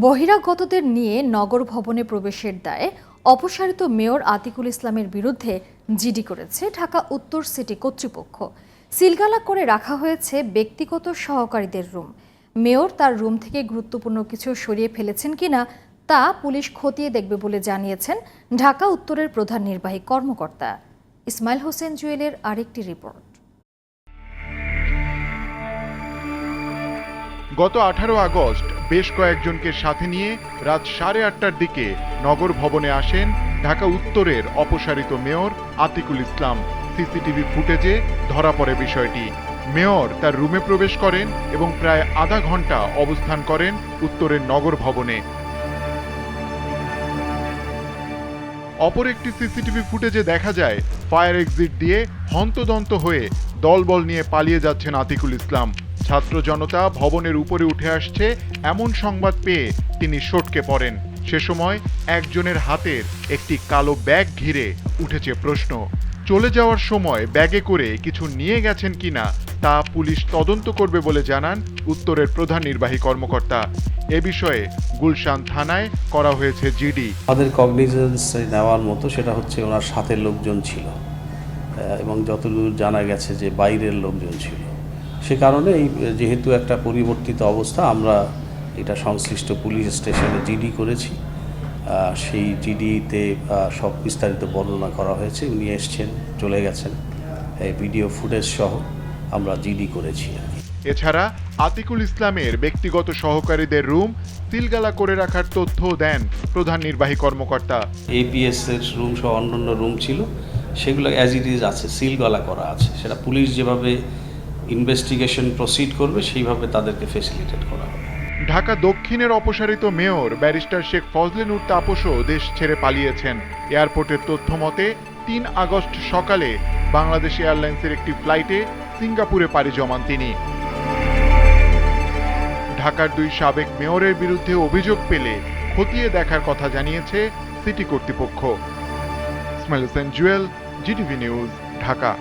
বহিরাগতদের নিয়ে নগর ভবনে প্রবেশের দায়ে অপসারিত মেয়র আতিকুল ইসলামের বিরুদ্ধে জিডি করেছে ঢাকা উত্তর সিটি কর্তৃপক্ষ। সিলগালা করে রাখা হয়েছে ব্যক্তিগত সহকারীদের রুম। মেয়র তার রুম থেকে গুরুত্বপূর্ণ কিছু সরিয়ে ফেলেছেন কিনা তা পুলিশ খতিয়ে দেখবে বলে জানিয়েছেন ঢাকা উত্তরের প্রধান নির্বাহী কর্মকর্তা। ইসমাইল হোসেন জুয়েলের আরেকটি রিপোর্ট। গত আঠারো আগস্ট বেশ কয়েকজনকে সাথে নিয়ে রাত সাড়ে আটটার দিকে নগর ভবনে আসেন ঢাকা উত্তরের অপসারিত মেয়র আতিকুল ইসলাম। সিসিটিভি ফুটেজে ধরা পড়ে বিষয়টি। মেয়র তার রুমে প্রবেশ করেন এবং প্রায় আধা ঘণ্টা অবস্থান করেন উত্তরের নগর ভবনে। অপর একটি সিসিটিভি ফুটেজে দেখা যায়, ফায়ার এক্সিট দিয়ে হন্তদন্ত হয়ে দলবল নিয়ে পালিয়ে যাচ্ছেন আতিকুল ইসলাম। ছাত্র জনতা ভবনের উপরে উঠে আসছে এমন সংবাদ পেয়ে তিনি সটকে পড়েন। সে সময় একজনের হাতের একটি কালো ব্যাগ ঘিরে উঠেছে প্রশ্ন, চলে যাওয়ার সময় ব্যাগে করে কিছু নিয়ে গেছেন কিনা তা পুলিশ তদন্ত করবে বলে জানান উত্তরের প্রধান নির্বাহী কর্মকর্তা। এ বিষয়ে গুলশান থানায় করা হয়েছে জিডি। আমাদের কগনিজেন্স নেওয়ার মতো সেটা হচ্ছে ওনার সাথে লোকজন ছিল এবং যতদূর জানা গেছে যে বাইরের লোকজন ছিল। সে কারণে এই যেহেতু একটা পরিবর্তিত অবস্থা আমরা এটা সংশ্লিষ্ট পুলিশ স্টেশনে জিডি করেছি। সেই জিডিতে সব বিস্তারিত বর্ণনা করা হয়েছে। উনি এসছেন চলে গেছেন। এই ভিডিও ফুটেজ সহ আমরা জিডি করেছি এছাড়া আতিকুল ইসলামের ব্যক্তিগত সহকারীদের রুম সিলগালা করে রাখার তথ্য দেন প্রধান নির্বাহী কর্মকর্তা। এপিএস এর রুম সহ অন্যান্য রুম ছিল সেগুলো অ্যাজ ইট ইজ আছে সিল গলা করা আছে। সেটা পুলিশ যেভাবে ইনভেস্টিগেশন প্রসিড করবে, সেইভাবে তাদেরকে ফেসিলিটেট করা হবে। ঢাকা দক্ষিণের অপসারিত মেয়র ব্যারিস্টার শেখ ফজলে নুর তাপসও দেশ ছেড়ে পালিয়েছেন। এয়ারপোর্টের তথ্য মতে, তিন আগস্ট সকালে বাংলাদেশ এয়ারলাইন্সের একটি ফ্লাইটে সিঙ্গাপুরে পাড়ি জমান তিনি। ঢাকার দুই সাবেক মেয়রের বিরুদ্ধে অভিযোগ পেলে খতিয়ে দেখার কথা জানিয়েছে সিটি কর্তৃপক্ষ। Ismail Jewel, GTV news, Dhaka.